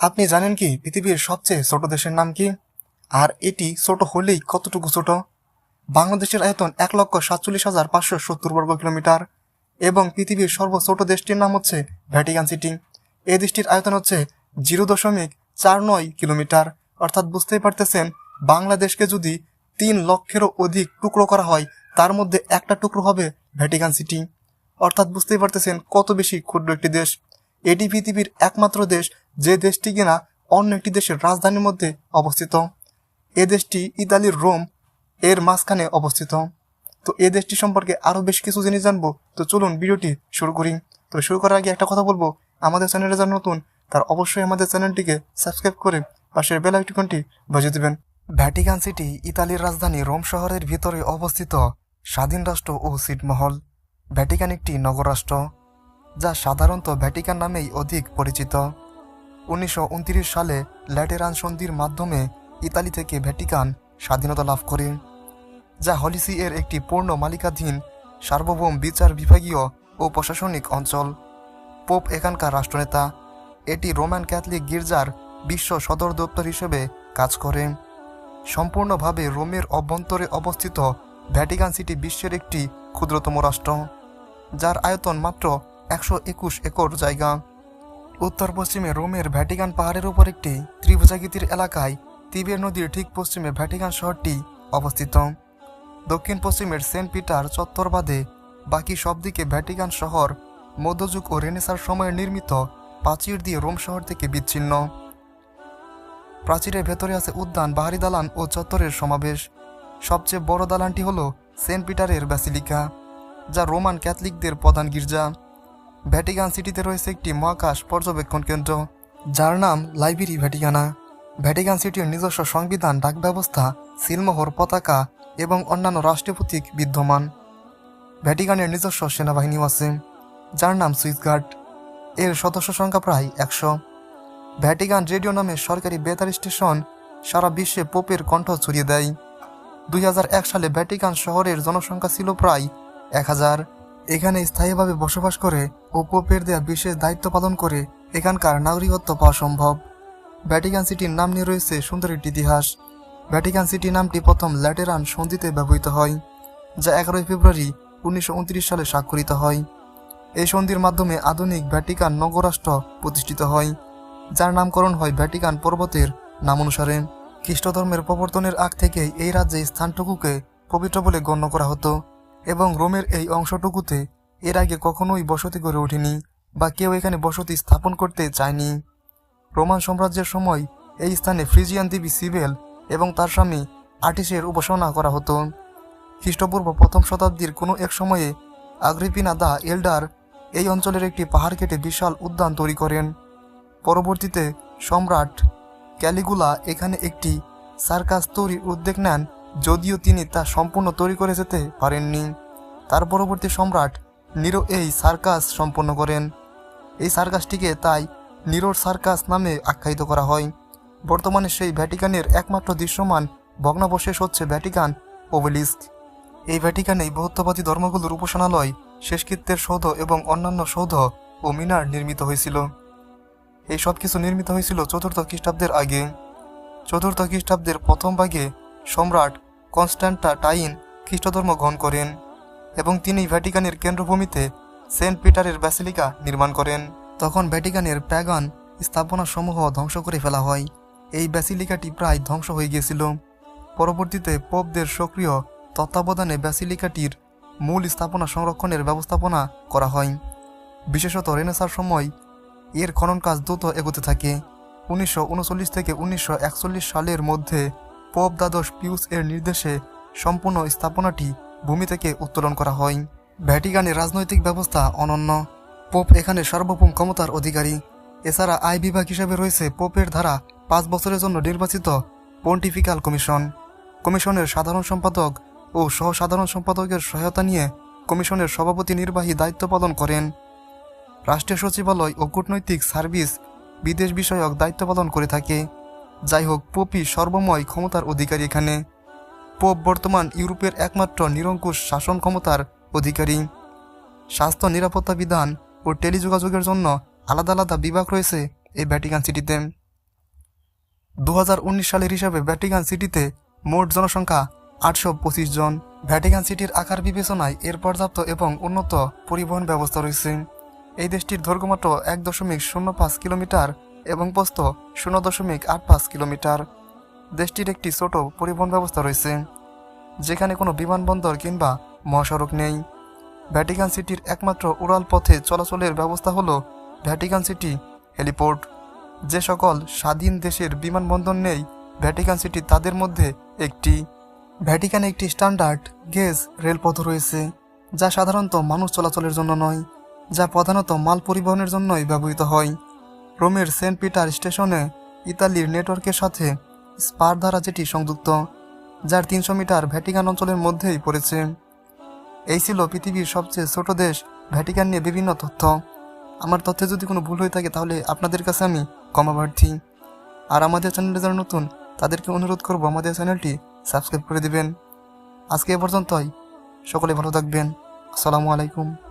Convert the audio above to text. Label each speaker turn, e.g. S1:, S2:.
S1: আপনি জানেন কি পৃথিবীর সবচেয়ে ছোট দেশের নাম কি? আর এটি ছোট হলেই কতটুকু ছোট? বাংলাদেশের আয়তন এক লক্ষ সাতচল্লিশ হাজার পাঁচশো সত্তর বর্গ কিলোমিটার এবং পৃথিবীর সর্বছোট দেশটির নাম হচ্ছে ভ্যাটিকান সিটি। এই দেশটির আয়তন হচ্ছে জিরো দশমিক চার নয় কিলোমিটার। অর্থাৎ বুঝতেই পারতেছেন, বাংলাদেশকে যদি তিন লক্ষেরও অধিক টুকরো করা হয়, তার মধ্যে একটা টুকরো হবে ভ্যাটিকান সিটি। অর্থাৎ বুঝতেই পারতেছেন কত বেশি ক্ষুদ্র একটি দেশ। এটি পৃথিবীর একমাত্র দেশ যে দেশটি কিনা অন্য একটি দেশের রাজধানীর মধ্যে অবস্থিত। এ দেশটি ইতালির রোম এর মাঝখানে অবস্থিত। তো এ দেশটি সম্পর্কে আরও বেশ কিছু জিনিস জানব। তো চলুন ভিডিওটি শুরু করি। তো শুরু করার আগে একটা কথা বলব। আমাদের চ্যানেলে যারা নতুন, তার অবশ্যই আমাদের চ্যানেলটিকে সাবস্ক্রাইব করে পাশের বেল আইকনটি বাজিয়ে দেবেন। ভ্যাটিকান সিটি, ইতালির রাজধানী রোম শহরের ভিতরে অবস্থিত স্বাধীন রাষ্ট্র ও সিটমহল। ভ্যাটিকান একটি নগররাষ্ট্র যা সাধারণত ভ্যাটিকান নামেই অধিক পরিচিত। উনিশশো উনত্রিশ সালে ল্যাটেরান সন্ধির মাধ্যমে ইতালি থেকে ভ্যাটিকান স্বাধীনতা লাভ করে, যা হলিসি এর একটি পূর্ণ মালিকাধীন সার্বভৌম বিচার বিভাগীয় ও প্রশাসনিক অঞ্চল। পোপ এখানকার রাষ্ট্রনেতা, এটি রোমান ক্যাথলিক গির্জার বিশ্ব সদর দপ্তর হিসেবে কাজ করে। সম্পূর্ণভাবে রোমের অভ্যন্তরে অবস্থিত ভ্যাটিকান সিটি বিশ্বের একটি ক্ষুদ্রতম রাষ্ট্র, যার আয়তন মাত্র একশো একুশ একর জায়গা। উত্তর পশ্চিমে রোমের ভ্যাটিকান পাহাড়ের উপর একটি ত্রিভুজাকৃতির এলাকায় তিবের নদীর ঠিক পশ্চিমে ভ্যাটিকান শহরটি অবস্থিত। দক্ষিণ পশ্চিমের সেন্ট পিটার চত্বর বাদে বাকি সব দিকে ভ্যাটিকান শহর মধ্যযুগ ও রেনেসার সময়ে নির্মিত প্রাচীর দিয়ে রোম শহর থেকে বিচ্ছিন্ন। প্রাচীরের ভেতরে আছে উদ্যান, বাহারি দালান ও চত্বরের সমাবেশ। সবচেয়ে বড় দালানটি হল সেন্ট পিটারের ব্যাসিলিকা, যা রোমান ক্যাথলিকদের প্রধান গির্জা। ভ্যাটিকান সিটিতে রয়েছে একটি মহাকাশ পর্যবেক্ষণ কেন্দ্র, যার নাম লাইব্রেরি ভ্যাটিকানা। ভ্যাটিকান সিটির নিজস্ব সংবিধান ডাক ব্যবস্থা সিলমোহর পতাকা এবং অন্যান্য রাষ্ট্রীয় প্রতীক বিদ্যমান। ভ্যাটিকানের নিজস্ব সেনাবাহিনীও আছে, যার নাম সুইসগার্ড। এর সদস্য সংখ্যা প্রায় একশো। ভ্যাটিকান রেডিও নামে সরকারি বেতার স্টেশন সারা বিশ্বে পোপের কণ্ঠ ছড়িয়ে দেয়। দুই হাজার এক সালে ভ্যাটিকান শহরের জনসংখ্যা ছিল প্রায় এক হাজার। এখানে স্থায়ীভাবে বসবাস করে ও পোপের দেয়া বিশেষ দায়িত্ব পালন করে এখানকার নাগরিকত্ব পাওয়া সম্ভব। ভ্যাটিকান সিটির নাম নিয়ে রয়েছে সুন্দর একটি ইতিহাস। ভ্যাটিকান সিটি নামটি প্রথম ল্যাটেরান সন্ধিতে ব্যবহৃত হয়, যা এগারোই ফেব্রুয়ারি উনিশশো উনত্রিশ সালে স্বাক্ষরিত হয়। এই সন্ধির মাধ্যমে আধুনিক ভ্যাটিকান নগরাষ্ট্র প্রতিষ্ঠিত হয়, যার নামকরণ হয় ভ্যাটিকান পর্বতের নাম অনুসারে। খ্রিস্টধর্মের প্রবর্তনের আগ থেকেই এই রাজ্যে স্থানটুকুকে পবিত্র বলে গণ্য করা হতো। এবং রোমের এই অংশটুকুতে এর আগে কখনোই বসতি গড়ে ওঠেনি বা কেউ এখানে বসতি স্থাপন করতে চায়নি। রোমান সাম্রাজ্যের সময় এই স্থানে ফ্রিজিয়ান দেবী সিবেল এবং তার স্বামী আর্টিসের উপাসনা করা হতো। খ্রিস্টপূর্ব প্রথম শতাব্দীর কোনো এক সময়ে আগ্রিপিনা দা এল্ডার এই অঞ্চলের একটি পাহাড় কেটে বিশাল উদ্যান তৈরি করেন। পরবর্তীতে সম্রাট ক্যালিগুলা এখানে একটি সার্কাস তৈরির উদ্যোগ নেন যদিও তিনি তা সম্পূর্ণ তৈরি করে যেতে পারেননি। তার পরবর্তী সম্রাট নিরো এই সার্কাস সম্পন্ন করেন। এই সার্কাসটিকে তাই নিরোর সার্কাস নামে আখ্যায়িত করা হয়। বর্তমানে সেই ভ্যাটিকানের একমাত্র দৃশ্যমান ভগ্নাবশেষ হচ্ছে ভ্যাটিকান ওবেলিস্ক। এই ভ্যাটিকানেই বৌদ্ধবাদী ধর্মগুলোর উপাসনালয়, শেষকৃত্যের সৌধ এবং অন্যান্য সৌধ ও মিনার নির্মিত হয়েছিল। এই সব কিছু নির্মিত হয়েছিল চতুর্থ খ্রিস্টাব্দের আগে। চতুর্থ খ্রিস্টাব্দের প্রথম ভাগে সম্রাট কনস্ট্যান্টা টাইন খ্রিস্টধর্ম গ্রহণ করেন এবং তিনি ভ্যাটিকানের কেন্দ্রভূমিতে সেন্ট পিটারের ব্যাসিলিকা নির্মাণ করেন। তখন ভ্যাটিকানের প্যাগান স্থাপনাসমূহ ধ্বংস করে ফেলা হয়। এই ব্যাসিলিকাটি প্রায় ধ্বংস হয়ে গিয়েছিল। পরবর্তীতে পোপদের সক্রিয় তত্ত্বাবধানে ব্যাসিলিকাটির মূল স্থাপনা সংরক্ষণের ব্যবস্থাপনা করা হয়। বিশেষত রেনেসার সময় এর খনন কাজ দ্রুত এগোতে থাকে। উনিশশো উনচল্লিশ থেকে উনিশশো একচল্লিশ সালের মধ্যে পোপ দ্বাদশ পিউস এর নির্দেশে সম্পূর্ণ স্থাপনাটি ভূমি থেকে উত্তোলন করা হয়। ভ্যাটিকানের রাজনৈতিক ব্যবস্থা অনন্য। পোপ এখানে সার্বভৌম ক্ষমতার অধিকারী। এছাড়া আয় বিভাগ হিসেবে রয়েছে পোপের ধারা পাঁচ বছরের জন্য নির্বাচিত পন্টিফিক্যাল কমিশন। কমিশনের সাধারণ সম্পাদক ও সহসাধারণ সম্পাদকের সহায়তা নিয়ে কমিশনের সভাপতি নির্বাহী দায়িত্ব পালন করেন। রাষ্ট্রীয় সচিবালয় ও কূটনৈতিক সার্ভিস বিদেশ বিষয়ক দায়িত্ব পালন করে থাকে। যাই হোক পোপই সর্বময় ক্ষমতার অধিকারী এখানে। পোপ বর্তমান ইউরোপের একমাত্র নিরঙ্কুশ শাসন ক্ষমতার অধিকারী। স্বাস্থ্য নিরাপত্তা বিধান ও টেলিযোগাযোগের জন্য আলাদা আলাদা বিভাগ রয়েছে এই ভ্যাটিকান সিটিতে। দু হাজার উনিশ সালের হিসাবে ভ্যাটিকান সিটিতে মোট জনসংখ্যা আটশো পঁচিশ জন। ভ্যাটিকান সিটির আকার বিবেচনায় এর পর্যাপ্ত এবং উন্নত পরিবহন ব্যবস্থা রয়েছে। এই দেশটির দৈর্ঘ্য এক দশমিক শূন্য পাঁচ কিলোমিটার এবং প্রস্থ শূন্য দশমিক আট পাঁচ কিলোমিটার। দেশটির একটি ছোট পরিবহন ব্যবস্থা রয়েছে, যেখানে কোনো বিমানবন্দর কিংবা মহাসড়ক নেই। ভ্যাটিকান সিটির একমাত্র উড়াল পথে চলাচলের ব্যবস্থা হলো ভ্যাটিকান সিটি হেলিপোর্ট। যে সকল স্বাধীন দেশের বিমানবন্দর নেই, ভ্যাটিকান সিটি তাদের মধ্যে একটি। ভ্যাটিকানে একটি স্ট্যান্ডার্ড গেজ রেলপথ রয়েছে, যা সাধারণত মানুষ চলাচলের জন্য নয়, যা প্রধানত মাল পরিবহনের জন্যই ব্যবহৃত হয়। রোমের সেন্ট পিটার স্টেশনে ইতালির নেটওয়ার্কের সাথে স্পার দ্বারা যেটি সংযুক্ত, যার তিনশো মিটার ভ্যাটিকান অঞ্চলের মধ্যেই পড়েছে। এই ছিল পৃথিবীর সবচেয়ে ছোট দেশ, ভ্যাটিকান নিয়ে বিভিন্ন তথ্য। আমার তথ্যে যদি কোনো ভুল হয়ে থাকে, তাহলে আপনাদের কাছে আমি ক্ষমা প্রার্থী। আর আমাদের চ্যানেলে যারা নতুন, তাদেরকে অনুরোধ করব আমাদের চ্যানেলটি সাবস্ক্রাইব করে দিবেন। আজকে এ পর্যন্তই। সকলে ভালো থাকবেন। আসসালামু আলাইকুম।